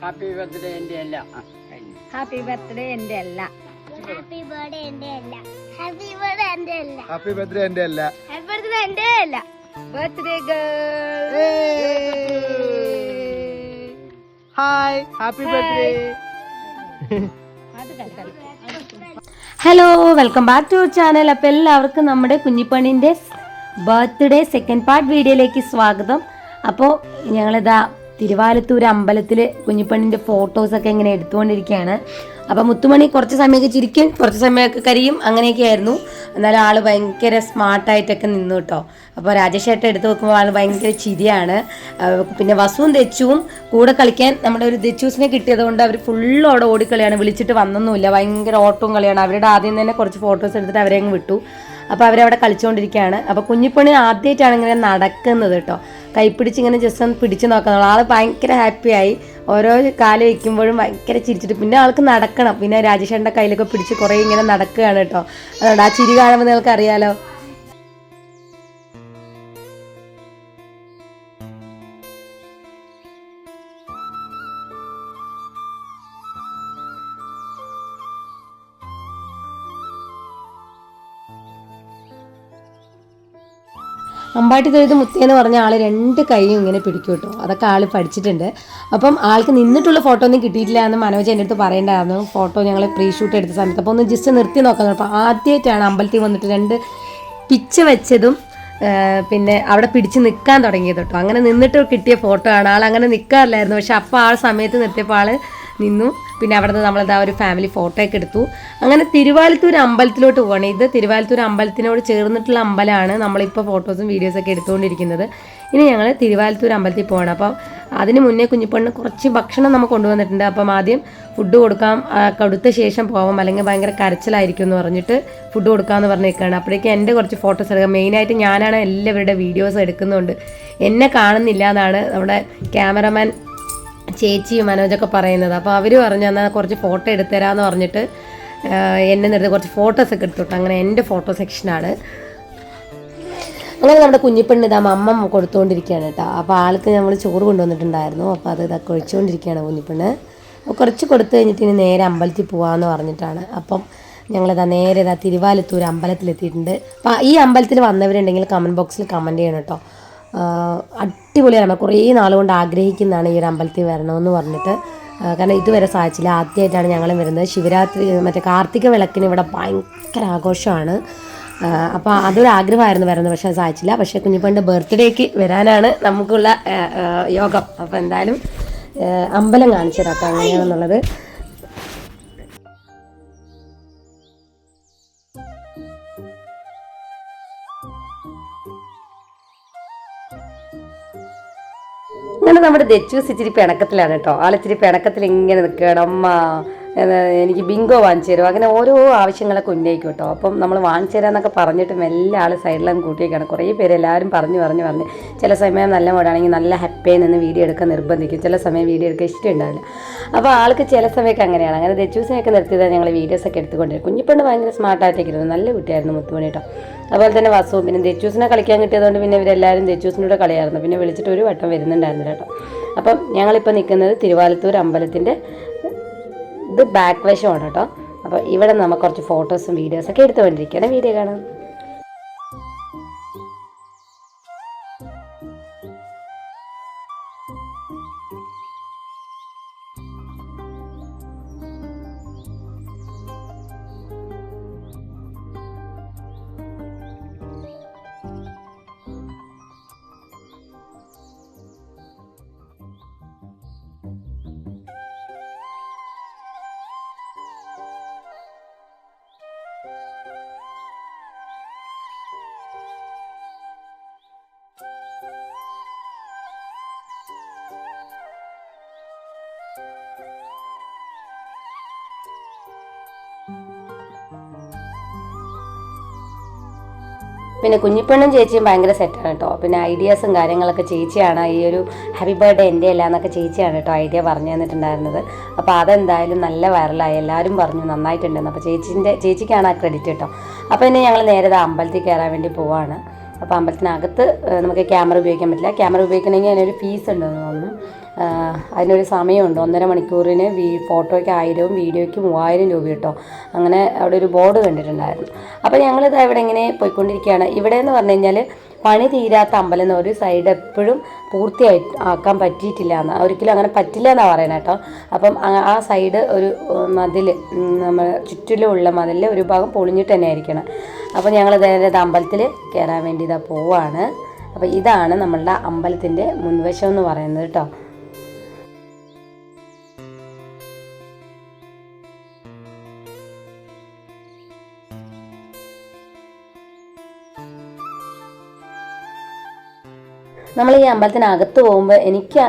Happy birthday എന്റെ അല്ല. Happy birthday എന്റെ അല്ല. ഹാപ്പി ബർത്ത്ഡേ എന്റെ അല്ല. ഹാപ്പി ബർത്ത്ഡേ എന്റെ അല്ല. ഹാപ്പി ബർത്ത്ഡേ എന്റെ അല്ല. ഹാപ്പി ബർത്ത്ഡേ എന്റെ അല്ല. Birthday girl hi happy birthday hello welcome back to channel അപ്പോൾ എല്ലാവർക്കും നമ്മുടെ കുഞ്ഞിപ്പണിന്റെ ബർത്ത്ഡേ സെക്കൻഡ് പാർട്ട് വീഡിയോയിലേക്ക് സ്വാഗതം. അപ്പോൾ ഞങ്ങളിതാ തിരുവാലത്തൂർ അമ്പലത്തിൽ കുഞ്ഞിപ്പണ്ണിന്റെ ഫോട്ടോസൊക്കെ ഇങ്ങനെ എടുത്തുകൊണ്ടിരിക്കുകയാണ്. അപ്പം മുത്തുമണി കുറച്ച് സമയമൊക്കെ ചിരിക്കും കുറച്ച് സമയമൊക്കെ കരിയും അങ്ങനെയൊക്കെ ആയിരുന്നു. എന്നാലും ആൾ ഭയങ്കര സ്മാർട്ടായിട്ടൊക്കെ നിന്നു കേട്ടോ. അപ്പോൾ രാജേഷ് എടുത്ത് നോക്കുമ്പോൾ ആൾ ഭയങ്കര ചിരിയാണ്. പിന്നെ വസുവും ദച്ചുവും കൂടെ കളിക്കാൻ നമ്മുടെ ഒരു ദച്ചൂസിനെ കിട്ടിയതുകൊണ്ട് അവർ ഫുള്ളോടെ ഓടിക്കളിയാണ്. വിളിച്ചിട്ട് വന്നൊന്നുമില്ല. ഭയങ്കര ഓട്ടവും കളിയാണ്. അവരുടെ ആദ്യം തന്നെ കുറച്ച് ഫോട്ടോസ് എടുത്തിട്ട് അവരെ അങ്ങ് വിട്ടു. അപ്പോൾ അവരവിടെ കളിച്ചുകൊണ്ടിരിക്കുകയാണ് അപ്പോൾ കുഞ്ഞിപ്പണി ആദ്യമായിട്ടാണ് ഇങ്ങനെ നടക്കുന്നത് കേട്ടോ. കൈപ്പിടിച്ച് ഇങ്ങനെ ജസ്റ്റ് ഒന്ന് പിടിച്ച് നോക്കുന്നത് ആൾ ഭയങ്കര ഹാപ്പിയായി ഓരോ കാൽ വയ്ക്കുമ്പോഴും ഭയങ്കര ചിരിച്ചിട്ട് പിന്നെ ആൾക്ക് നടക്കണം. പിന്നെ രാജേഷേട്ടന്റെ കയ്യിലൊക്കെ പിടിച്ച് കുറേ ഇങ്ങനെ നടക്കുകയാണ് കേട്ടോ. അതുകൊണ്ട് ആ ചിരി കാണുമ്പോൾ നിങ്ങൾക്ക് അറിയാലോ അമ്പാട്ടി തൊഴുത് മുത്തേന്ന് പറഞ്ഞ ആൾ രണ്ട് കൈയും ഇങ്ങനെ പിടിക്കും കേട്ടോ. അതൊക്കെ ആൾ പഠിച്ചിട്ടുണ്ട്. അപ്പം ആൾക്ക് നിന്നിട്ടുള്ള ഫോട്ടോ ഒന്നും കിട്ടിയിട്ടില്ല എന്ന് മനോജ് എന്റെ അടുത്ത് പറയേണ്ടായിരുന്നു. ഫോട്ടോ ഞങ്ങൾ പ്രീ ഷൂട്ട് എടുത്ത സമയത്ത്. അപ്പോൾ ഒന്ന് ജസ്റ്റ് നിർത്തി നോക്കാൻ അപ്പോൾ ആദ്യമായിട്ടാണ് അമ്പലത്തിൽ വന്നിട്ട് രണ്ട് പിച്ച വെച്ചതും പിന്നെ അവിടെ പിടിച്ച് നിൽക്കാൻ തുടങ്ങിയത് കേട്ടോ. അങ്ങനെ നിന്നിട്ട് കിട്ടിയ ഫോട്ടോ ആണ്. ആൾ അങ്ങനെ നിൽക്കാറില്ലായിരുന്നു പക്ഷെ അപ്പോൾ ആ സമയത്ത് നിർത്തിയപ്പോൾ ആൾ നിന്നു. പിന്നെ അവിടെ നിന്ന് നമ്മളെന്താ ഒരു ഫാമിലി ഫോട്ടോ ഒക്കെ എടുത്തു. അങ്ങനെ തിരുവാലത്തൂർ അമ്പലത്തിലോട്ട് പോകണം ഇത് തിരുവാലത്തൂർ അമ്പലത്തിനോട് ചേർന്നിട്ടുള്ള അമ്പലമാണ് നമ്മളിപ്പോൾ ഫോട്ടോസും വീഡിയോസൊക്കെ എടുത്തുകൊണ്ടിരിക്കുന്നത്. ഇനി ഞങ്ങൾ തിരുവാലത്തൂർ അമ്പലത്തിൽ പോകണം. അപ്പം അതിന് മുന്നേ കുഞ്ഞിപ്പെണ്ണ് കുറച്ച് ഭക്ഷണം നമുക്ക് കൊണ്ടുവന്നിട്ടുണ്ട്. അപ്പം ആദ്യം ഫുഡ് കൊടുക്കാം. കൊടുത്ത ശേഷം പോവാം. അല്ലെങ്കിൽ ഭയങ്കര കരച്ചിലായിരിക്കും എന്ന് പറഞ്ഞിട്ട് ഫുഡ് കൊടുക്കാമെന്ന് പറഞ്ഞേക്കാണ് അപ്പോഴേക്കും എന്റെ കുറച്ച് ഫോട്ടോസ് എടുക്കാം. മെയിനായിട്ട് ഞാനാണ് എല്ലാവരുടെ വീഡിയോസ് എടുക്കുന്നുണ്ട് എന്നെ കാണുന്നില്ല എന്നാണ് നമ്മുടെ ക്യാമറമാൻ ചേച്ചിയും മനോജൊക്കെ പറയുന്നത്. അപ്പോൾ അവർ പറഞ്ഞു എന്നാൽ കുറച്ച് ഫോട്ടോ എടുത്തുതരാമെന്ന് പറഞ്ഞിട്ട് എന്നെ നിർത്തി കുറച്ച് ഫോട്ടോസൊക്കെ എടുത്തോട്ടെ. അങ്ങനെ എന്റെ ഫോട്ടോ സെക്ഷനാണ് അങ്ങനെ നമ്മുടെ കുഞ്ഞിപ്പെണ്ണ് ഇതാ അമ്മ കൊടുത്തുകൊണ്ടിരിക്കുകയാണ് കേട്ടോ. അപ്പോൾ ആൾക്ക് നമ്മൾ ചോറ് കൊണ്ടുവന്നിട്ടുണ്ടായിരുന്നു. അപ്പോൾ അത് ഇതാ കുഴിച്ചുകൊണ്ടിരിക്കുകയാണ് കുഞ്ഞിപ്പെണ്ണ്. കുറച്ച് കൊടുത്തു കഴിഞ്ഞിട്ട് ഇനി നേരെ അമ്പലത്തിൽ പോകാമെന്ന് പറഞ്ഞിട്ടാണ്. അപ്പം ഞങ്ങളിതാ നേരെ ഇതാ തിരുവാലത്തൂർ അമ്പലത്തിലെത്തിയിട്ടുണ്ട്. അപ്പോൾ ഈ അമ്പലത്തിൽ വന്നവരുണ്ടെങ്കിൽ കമന്റ് ബോക്സിൽ കമന്റ് ചെയ്യണം കേട്ടോ. അടിപൊളിയാണ്. കുറേ നാളുകൊണ്ട് ആഗ്രഹിക്കുന്നതാണ് ഈ ഒരു അമ്പലത്തിൽ വരണമെന്ന് പറഞ്ഞിട്ട്. കാരണം ഇതുവരെ സാധിച്ചില്ല. ആദ്യമായിട്ടാണ് ഞങ്ങളും വരുന്നത്. ശിവരാത്രി മറ്റേ കാർത്തിക വിളക്കിന് ഇവിടെ ഭയങ്കര ആഘോഷമാണ്. അപ്പോൾ അതൊരു ആഗ്രഹമായിരുന്നു വരുന്നത് പക്ഷേ സാധിച്ചില്ല. പക്ഷേ കുഞ്ഞിപ്പണ്ട് ബർത്ത്ഡേക്ക് വരാനാണ് നമുക്കുള്ള യോഗം. അപ്പോൾ എന്തായാലും അമ്പലം കാണിച്ചു തരാം അപ്പോൾ എങ്ങനെയാണെന്നുള്ളത്. അങ്ങനെ നമ്മുടെ ദച്ചൂസ് ഇച്ചിരി പിണക്കത്തിലാണ് കേട്ടോ. ആളിച്ചിരി പിണക്കത്തിൽ ഇങ്ങനെ നിൽക്കണം അമ്മ. എനിക്ക് ബിങ്കോ വാങ്ങിച്ചു തരും അങ്ങനെ ഓരോ ആവശ്യങ്ങളൊക്കെ ഉന്നയിക്കും കേട്ടോ അപ്പം നമ്മൾ വാങ്ങിച്ചു തരാമെന്നൊക്കെ പറഞ്ഞിട്ടും എല്ലാ ആൾ സൈഡിലും കൂട്ടിയേക്കാണ് കുറേ പേര് എല്ലാവരും പറഞ്ഞു പറഞ്ഞു പറഞ്ഞ്. ചില സമയം നല്ല മോഡാണെങ്കിൽ നല്ല ഹാപ്പിയായി നിന്ന് വീഡിയോ എടുക്കാൻ നിർബന്ധിക്കും. ചില സമയം വീഡിയോ എടുക്കാൻ ഇഷ്ടമുണ്ടാവില്ല അപ്പോൾ ആൾക്ക് ചില സമയമൊക്കെ അങ്ങനെയാണ്. അങ്ങനെ ദച്ചൂസിനെയൊക്കെ നിർത്തിയതാണ് ഞങ്ങൾ വീഡിയോസൊക്കെ എടുത്തുകൊണ്ടിരുന്നത്. കുഞ്ഞിപ്പണ്ട് ഭയങ്കര സ്മാർട്ടായിട്ടേക്കിരുന്നു നല്ല കുട്ടിയായിരുന്നു മുത്തുമണി കേട്ടോ അതുപോലെ തന്നെ വസുവും. പിന്നെ ദച്ചൂസിനെ കളിക്കാൻ കിട്ടിയതുകൊണ്ട് പിന്നെ ഇവരെല്ലാവരും ദച്ചൂസിനോട് കളിയായിരുന്നു. പിന്നെ വിളിച്ചിട്ട് ഒരു വട്ടം വരുന്നുണ്ടായിരുന്നു കേട്ടോ അപ്പം ഞങ്ങളിപ്പോൾ നിൽക്കുന്നത് തിരുവാലത്തൂർ അമ്പലത്തിന്റെ ഇത് ബാക്ക് വശമാണ് കേട്ടോ. അപ്പോൾ ഇവിടെ നമുക്ക് കുറച്ച് ഫോട്ടോസും വീഡിയോസൊക്കെ എടുത്തുകൊണ്ടിരിക്കുകയാണ്. വീഡിയോ കാണാം. പിന്നെ കുഞ്ഞിപ്പെണ്ണും ചേച്ചിയും ഭയങ്കര സെറ്റാണ് കേട്ടോ പിന്നെ ഐഡിയാസും കാര്യങ്ങളൊക്കെ ചേച്ചിയാണ് ഈ ഒരു ഹാപ്പി ബർത്ത്ഡേ എന്റെ അല്ല എന്നൊക്കെ ചേച്ചിയാണ് കേട്ടോ ഐഡിയ പറഞ്ഞു തന്നിട്ടുണ്ടായിരുന്നത്. അപ്പോൾ അതെന്തായാലും നല്ല വൈറലായി എല്ലാവരും പറഞ്ഞു നന്നായിട്ടുണ്ടെന്ന് അപ്പോൾ ചേച്ചീന്റെ ചേച്ചിക്കാണ് ആ ക്രെഡിറ്റ് കേട്ടോ അപ്പോൾ ഇനി ഞങ്ങൾ നേരെ അമ്പലത്തിൽ കയറാൻ വേണ്ടി പോവാണ്. അപ്പോൾ അമ്പലത്തിനകത്ത് നമുക്ക് ക്യാമറ ഉപയോഗിക്കാൻ പറ്റില്ല. ക്യാമറ ഉപയോഗിക്കണമെങ്കിൽ അതിനൊരു ഫീസ് ഉണ്ടെന്ന് തോന്നുന്നു. അതിനൊരു സമയമുണ്ട്. ഒന്നര മണിക്കൂറിന് വീ ഫോട്ടോയ്ക്ക് ആയിരവും വീഡിയോയ്ക്ക് മൂവായിരം രൂപ കിട്ടോ. അങ്ങനെ അവിടെ ഒരു ബോർഡ് കണ്ടിട്ടുണ്ടായിരുന്നു. അപ്പോൾ ഞങ്ങളിത് ഇവിടെ ഇങ്ങനെ പോയിക്കൊണ്ടിരിക്കുകയാണ്. ഇവിടെ എന്ന് പറഞ്ഞു കഴിഞ്ഞാൽ പണി തീരാത്ത അമ്പലം ഒരു സൈഡ് എപ്പോഴും പൂർത്തിയായി ആക്കാൻ പറ്റിയിട്ടില്ല എന്ന്. ഒരിക്കലും അങ്ങനെ പറ്റില്ല എന്നാണ് പറയുന്നത് കേട്ടോ. അപ്പം ആ- ആ സൈഡ് ഒരു മതിൽ നമ്മൾ ചുറ്റിലുമുള്ള മതിലിൽ ഒരു ഭാഗം പൊളിഞ്ഞിട്ട് തന്നെ ആയിരിക്കണം അപ്പോൾ ഞങ്ങൾ ഇതേ അമ്പലത്തിൽ കയറാൻ വേണ്ടി ഇതാ പോവാണ്. അപ്പോൾ ഇതാണ് നമ്മളുടെ അമ്പലത്തിന്റെ മുൻവശം എന്ന് പറയുന്നത് കേട്ടോ. നമ്മൾ ഈ അമ്പലത്തിനകത്ത് പോകുമ്പോൾ എനിക്ക്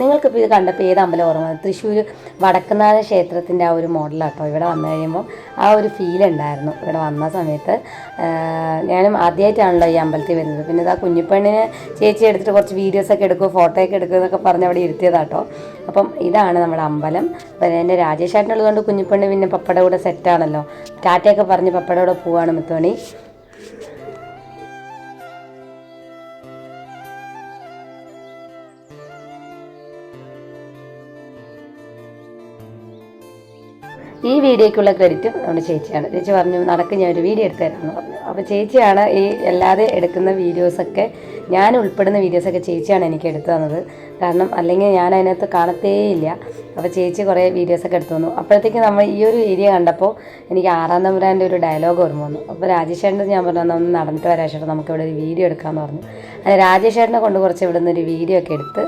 നിങ്ങൾക്കിപ്പോൾ ഇത് കണ്ടപ്പോൾ ഏത് അമ്പലം ഓർമ്മ? തൃശ്ശൂർ വടക്കുന്നാഥ ക്ഷേത്രത്തിന്റെ ആ ഒരു മോഡലാട്ടോ ഇവിടെ വന്നു കഴിയുമ്പോൾ ആ ഒരു ഫീൽ ഉണ്ടായിരുന്നു. ഇവിടെ വന്ന സമയത്ത് ഞാനും ആദ്യമായിട്ടാണല്ലോ ഈ അമ്പലത്തിൽ വരുന്നത്. പിന്നെ ഇതാ കുഞ്ഞിപ്പെണ്ണിനെ ചേച്ചി എടുത്തിട്ട് കുറച്ച് വീഡിയോസൊക്കെ എടുക്കും ഫോട്ടോയൊക്കെ എടുക്കും എന്നൊക്കെ പറഞ്ഞ് അവിടെ ഇരുത്തിയതാട്ടോ. അപ്പം ഇതാണ് നമ്മുടെ അമ്പലം. പിന്നെ എന്റെ രാജേഷ് ചേട്ടനുള്ളതുകൊണ്ട് കുഞ്ഞിപ്പെണ്ണ് പിന്നെ പപ്പയുടെ കൂടെ സെറ്റാണല്ലോ ടാറ്റയൊക്കെ പറഞ്ഞ് പപ്പയുടെ കൂടെ പോവാണ് മുത്തോണി ഈ വീഡിയോക്കുള്ള ക്രെഡിറ്റും നമ്മുടെ ചേച്ചിയാണ്. ചേച്ചി പറഞ്ഞു നടക്ക് ഞാൻ ഒരു വീഡിയോ എടുത്തു തരാമെന്ന് പറഞ്ഞു. അപ്പോൾ ചേച്ചിയാണ് ഈ അല്ലാതെ എടുക്കുന്ന വീഡിയോസൊക്കെ ഞാൻ ഉൾപ്പെടുന്ന വീഡിയോസൊക്കെ ചേച്ചിയാണ് എനിക്ക് എടുത്തു തന്നത്. കാരണം അല്ലെങ്കിൽ ഞാൻ അതിനകത്ത് കാണത്തേയില്ല. അപ്പോൾ ചേച്ചി കുറേ വീഡിയോസൊക്കെ എടുത്തു തന്നു. അപ്പോഴത്തേക്ക് നമ്മൾ ഈ ഒരു ഏരിയ കണ്ടപ്പോൾ എനിക്ക് ആറാം തമ്പുരാന്റെ ഒരു ഡയലോഗ് ഓർമ്മ വന്നു. അപ്പോൾ രാജേഷേട്ടൻ ഞാൻ പറഞ്ഞു "എന്നാ ഒന്ന് നടന്നിട്ട് വരാം ചേട്ടാ നമുക്ക് ഇവിടെ ഒരു വീഡിയോ എടുക്കാമെന്ന് പറഞ്ഞു. അങ്ങനെ രാജേഷേട്ടനെ കൊണ്ട് കുറച്ച് ഇവിടെ നിന്ന് ഒരു വീഡിയോ ഒക്കെ എടുത്ത്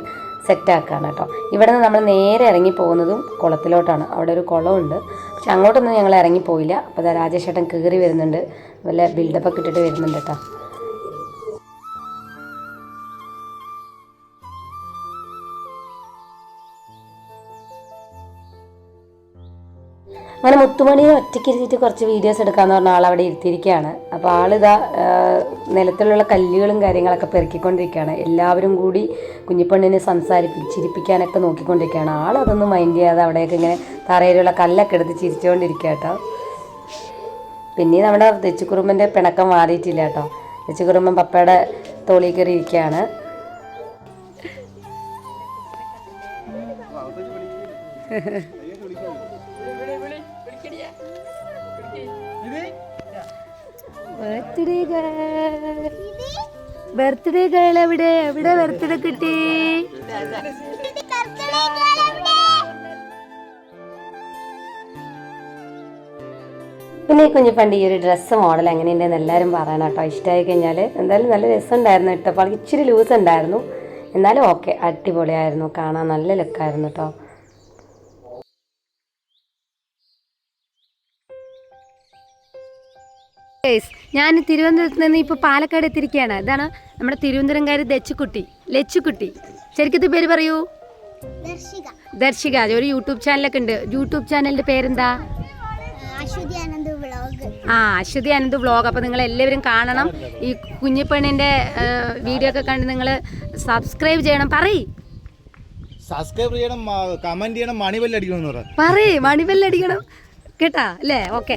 സെറ്റാക്കാണ് കേട്ടോ. ഇവിടെ നിന്ന് നമ്മൾ നേരെ ഇറങ്ങി പോകുന്നതും കുളത്തിലോട്ടാണ്. അവിടെ ഒരു കുളമുണ്ട്. പക്ഷെ അങ്ങോട്ടൊന്നും ഞങ്ങൾ ഇറങ്ങിപ്പോയില്ല. അപ്പോൾ രാജേഷേട്ടൻ കയറി വരുന്നുണ്ട്. വല്ല ബിൽഡപ്പൊക്കെ ഇട്ടിട്ട് വരുന്നുണ്ട് കേട്ടോ. അങ്ങനെ മുത്തുമണിയെ ഒറ്റയ്ക്ക് ഇരുത്തിയിട്ട് കുറച്ച് വീഡിയോസ് എടുക്കാമെന്ന് പറഞ്ഞ ആൾ അവിടെ ഇരുത്തിയിരിക്കുകയാണ്. അപ്പോൾ ആളിതാ നിലത്തിലുള്ള കല്ലുകളും കാര്യങ്ങളൊക്കെ പെറുക്കിക്കൊണ്ടിരിക്കുകയാണ്. എല്ലാവരും കൂടി കുഞ്ഞിപ്പെണ്ണിനെ സംസാരിപ്പിച്ച് ചിരിപ്പിക്കാനൊക്കെ നോക്കിക്കൊണ്ടിരിക്കുകയാണ്. ആൾ അതൊന്നും മൈൻഡ് ചെയ്യാതെ അവിടെയൊക്കെ ഇങ്ങനെ തറയിലുള്ള കല്ലൊക്കെ എടുത്ത് ചിരിച്ചുകൊണ്ടിരിക്കുക കേട്ടോ. പിന്നെ നമ്മുടെ തെച്ചുകുറുമ്പന്റെ പിണക്കം മാറിയിട്ടില്ല കേട്ടോ. തെച്ചുകുറുമ്പൻ പപ്പയുടെ തോളിൽ കയറി ഇരിക്കുകയാണ്. ബർത്ത്ഡേ ബർത്ത്ഡേ ഗേൾ എവിടെ? എവിടെ ബർത്ത്ഡേ കിട്ടി? പിന്നെ ഈ കുഞ്ഞിപ്പണ്ട് ഈ ഒരു ഡ്രസ്സ് മോഡൽ എങ്ങനെയുണ്ടെന്ന് എല്ലാവരും പറയണം കേട്ടോ. ഇഷ്ടമായി കഴിഞ്ഞാൽ എന്തായാലും നല്ല രസമുണ്ടായിരുന്നു ഇട്ടപ്പോൾ ഇച്ചിരി ലൂസ് ഉണ്ടായിരുന്നു. എന്നാലും ഓക്കെ അടിപൊളിയായിരുന്നു. കാണാൻ നല്ല ലുക്കായിരുന്നു കേട്ടോ. ഞാൻ തിരുവനന്തപുരത്ത് നിന്ന് ഇപ്പോൾ പാലക്കാട് എത്തിയിരിക്കുകയാണ്. ഇതാണ് നമ്മുടെ തിരുവനന്തപുരംകാരി ദച്ചുക്കുട്ടി ലച്ചുക്കുട്ടി ശരിക്കത്തെ പേര് പറയൂ. ദർശിക. ഒരു യൂട്യൂബ് ചാനലൊക്കെ ഉണ്ട്. യൂട്യൂബ് ചാനലിന്റെ പേരെന്താ? ആ അശ്വതി അനന്ത് വ്ളോഗ്. അപ്പോൾ നിങ്ങൾ എല്ലാവരും കാണണം. ഈ കുഞ്ഞിപ്പെണ്ണിന്റെ വീഡിയോ ഒക്കെ കണ്ട് നിങ്ങൾ സബ്സ്ക്രൈബ് ചെയ്യണം. പറയ്. സബ്സ്ക്രൈബ് ചെയ്യണം കമന്റ് ചെയ്യണം മണിവെല്ലടിക്കണം പറയാം പറയ് മണിബെല്ലടിക്കണം കേട്ടാ? അല്ലേ? ഓക്കെ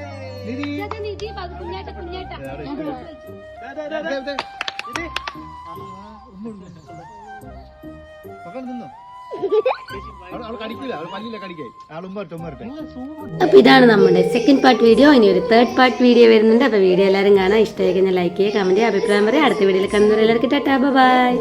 അപ്പോൾ ഇതാണ് നമ്മുടെ സെക്കൻഡ് പാർട്ട് വീഡിയോ ഇനി ഒരു തേർഡ് പാർട്ട് വീഡിയോ വരുന്നുണ്ട്. അപ്പൊ വീഡിയോ എല്ലാവരും കാണാൻ ഇഷ്ടമായി കഴിഞ്ഞാൽ ലൈക്ക് ചെയ്യുക കമന്റ് ചെയ്യുക അഭിപ്രായം പറയുക. അടുത്ത വീഡിയോയിൽ കാണുന്നവരെല്ലാവർക്കും ടാറ്റാ ബൈ.